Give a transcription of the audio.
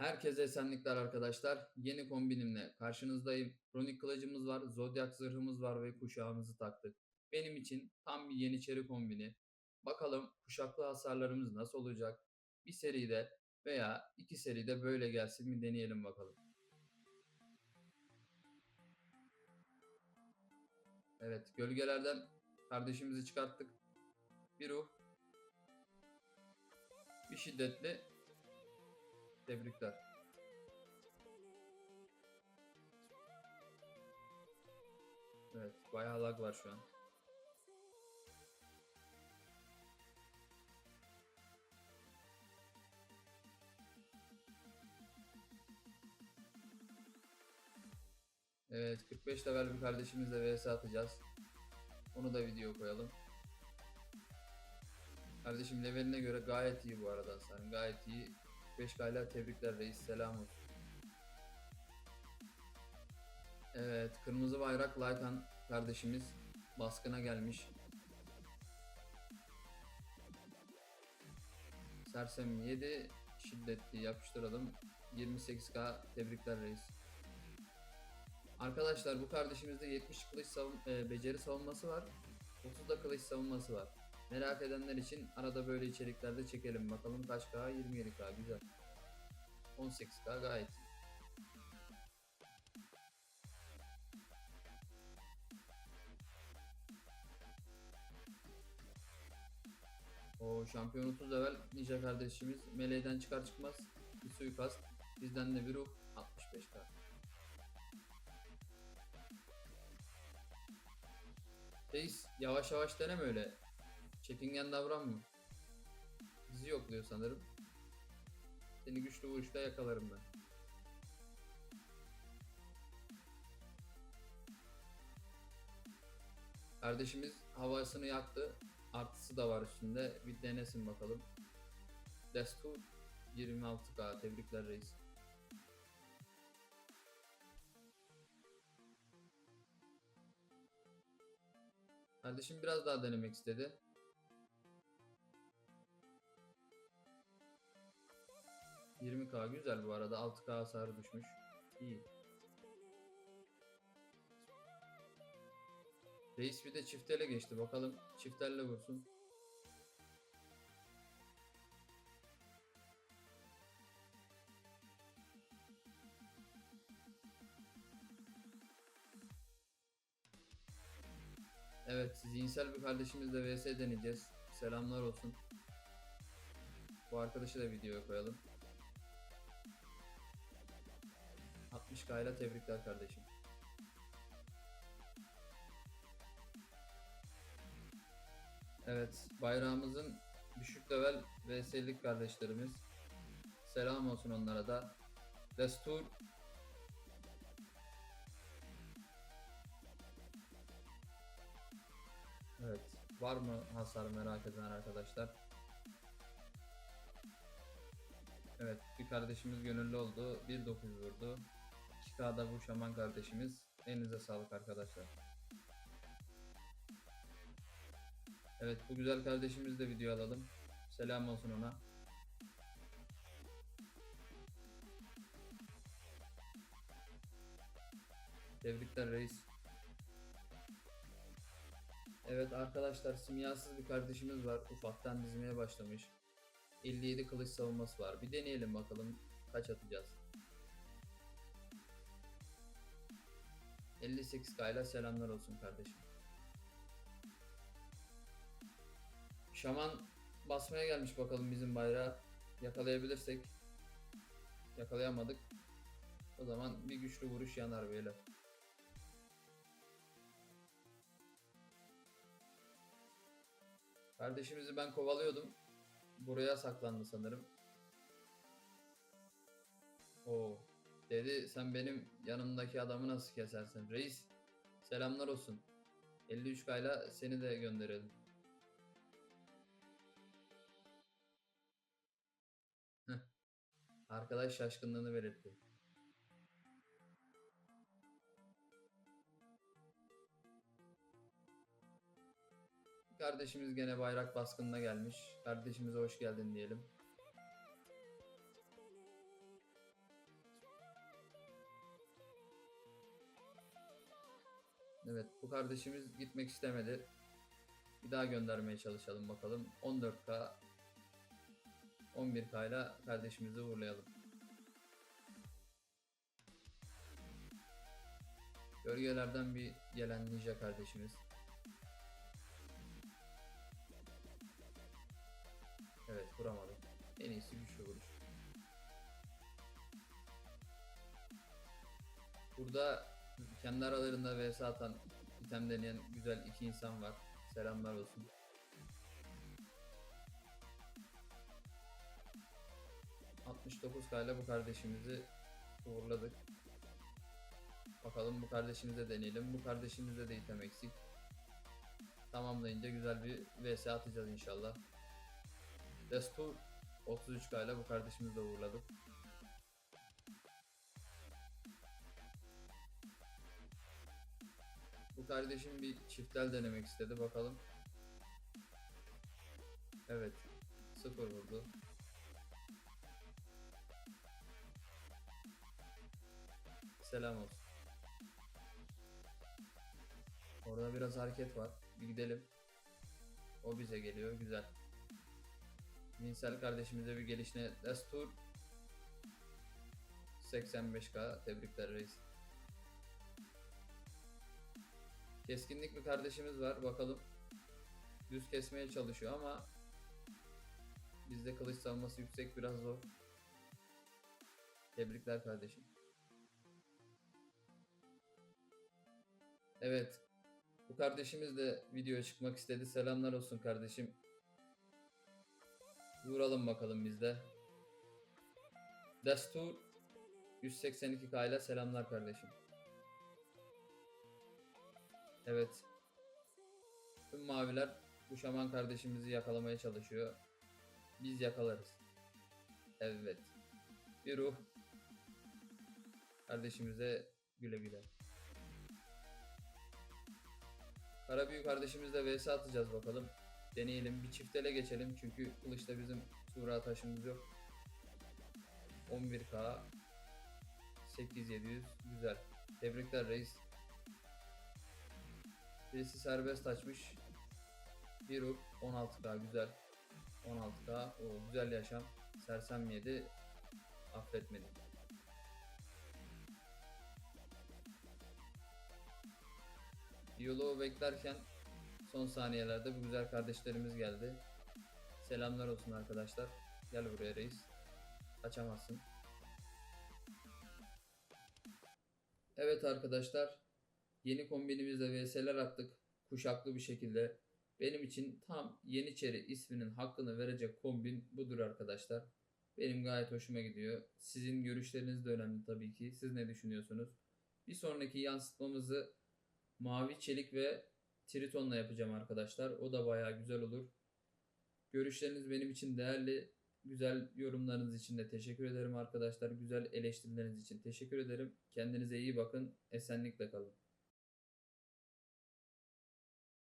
Herkese esenlikler arkadaşlar. Yeni kombinimle karşınızdayım. Kronik kılıcımız var, zodyak zırhımız var ve kuşağımızı taktık. Benim için tam bir yeniçeri kombini. Bakalım kuşaklı hasarlarımız nasıl olacak? Bir seride veya iki seride böyle gelsin mi deneyelim bakalım. Evet, gölgelerden kardeşimizi çıkarttık. Bir ruh, bir şiddetli tebrikler. Evet, bayağı lag var şu an. Evet, 45 level bir kardeşimizle vs atacağız. Onu da video koyalım. Kardeşim leveline göre gayet iyi bu arada hasarın. Gayet iyi. 5 kayla tebrikler reis. Selam olsun. Evet, kırmızı bayrak Lycan kardeşimiz baskına gelmiş. Sersem 7 şiddetli yapıştıralım. 28k tebrikler reis. Arkadaşlar bu kardeşimizde 70 kılıç savun e, beceri savunması var. 30 da kılıç savunması var. Merak edenler için arada böyle içeriklerde çekelim. Bakalım kaç K? 27K güzel. 18K gayet. O şampiyon 30 level Ninja kardeşimiz meleğden çıkar çıkmaz bir suikast. Bizden de bir ruh 65k. Reis yavaş yavaş deneme öyle. Çekingen davranma. Bizi yokluyor sanırım. Seni güçlü vuruşta yakalarım ben. Kardeşimiz havasını yaktı. Artısı da var üstünde. Bir denesin bakalım. Destur 26k. Tebrikler reis. Kardeşim biraz daha denemek istedi. ...20k güzel bu arada. 6k hasarı düşmüş. İyi. Reis bir de çiftele geçti. Bakalım çiftelle vursun. Evet, zihinsel bir kardeşimizle vs deneyeceğiz. Selamlar olsun. Bu arkadaşı da videoya koyalım. 60k ile tebrikler kardeşim. Evet, bayrağımızın düşük level vs'lik kardeşlerimiz. Selam olsun onlara da. Destur Evet. Var mı hasar merak eden arkadaşlar? Evet. Bir kardeşimiz gönüllü oldu. 1.9 vurdu. 2K'da bu şaman kardeşimiz. Elinize sağlık arkadaşlar. Evet. Bu güzel kardeşimiz de video alalım. Selam olsun ona. Tebrikler reis. Evet arkadaşlar simyasız bir kardeşimiz var. Ufaktan dizmeye başlamış. 57 kılıç savunması var. Bir deneyelim bakalım kaç atacağız. 58 kayla selamlar olsun kardeşim. Şaman basmaya gelmiş bakalım bizim bayrağı. Yakalayabilirsek. Yakalayamadık. O zaman bir güçlü vuruş yanar böyle. Kardeşimizi ben kovalıyordum. Buraya saklandı sanırım. O dedi sen benim yanımdaki adamı nasıl kesersin? Reis selamlar olsun. 53 kayla seni de gönderelim. Arkadaş şaşkınlığını belirtti. Kardeşimiz gene bayrak baskınına gelmiş. Kardeşimize hoş geldin diyelim. Evet bu kardeşimiz gitmek istemedi. Bir daha göndermeye çalışalım bakalım. 14K 11K ile kardeşimizi uğurlayalım. Gölgelerden bir gelen ninja kardeşimiz. Evet vuramadım. En iyisi güçlü vuruş. Burada kendi aralarında vs atan item deneyen güzel iki insan var. Selamlar olsun. ...69K ile bu kardeşimizi uğurladık. Bakalım bu kardeşimize deneyelim. Bu kardeşimizde de item eksik. Tamamlayınca güzel bir vs atacağız inşallah. Destur 33K ile bu kardeşimizi de uğurladık. Bu kardeşim bir çiftel denemek istedi. Bakalım. Evet. Sıfır vurdu. Selam olsun. Orada biraz hareket var. Bir gidelim. O bize geliyor. Güzel. Minsel kardeşimize bir gelişine destur. 85k. Tebrikler reis. Keskinlik bir kardeşimiz var. Bakalım. Düz kesmeye çalışıyor ama bizde kılıç savunması yüksek biraz zor. Tebrikler kardeşim. Evet. Bu kardeşimiz de videoya çıkmak istedi. Selamlar olsun kardeşim. Vuralım bakalım biz de. Destur 182k ile selamlar kardeşim. Evet. Tüm maviler bu şaman kardeşimizi yakalamaya çalışıyor. Biz yakalarız. Evet. Bir ruh. Kardeşimize güle güle. Karabüyü kardeşimizle vs atacağız bakalım. Deneyelim. Bir çiftele geçelim çünkü kılıçta bizim sura taşımız yok. 11k 8700 güzel. Tebrikler reis. Birisi serbest açmış. Bir ruh 16k güzel. 16k o güzel yaşam. Sersem yedi. Affetmedi. Diyaloğu beklerken son saniyelerde bu güzel kardeşlerimiz geldi. Selamlar olsun arkadaşlar. Gel buraya reis. Kaçamazsın. Evet arkadaşlar. Yeni kombinimizle VS'ler attık. Kuşaklı bir şekilde. Benim için tam Yeniçeri isminin hakkını verecek kombin budur arkadaşlar. Benim gayet hoşuma gidiyor. Sizin görüşleriniz de önemli tabii ki. Siz ne düşünüyorsunuz? Bir sonraki yansıtmamızı mavi çelik ve tritonla yapacağım arkadaşlar. O da bayağı güzel olur. Görüşleriniz benim için değerli. Güzel yorumlarınız için de teşekkür ederim arkadaşlar. Güzel eleştirileriniz için teşekkür ederim. Kendinize iyi bakın. Esenlikle kalın.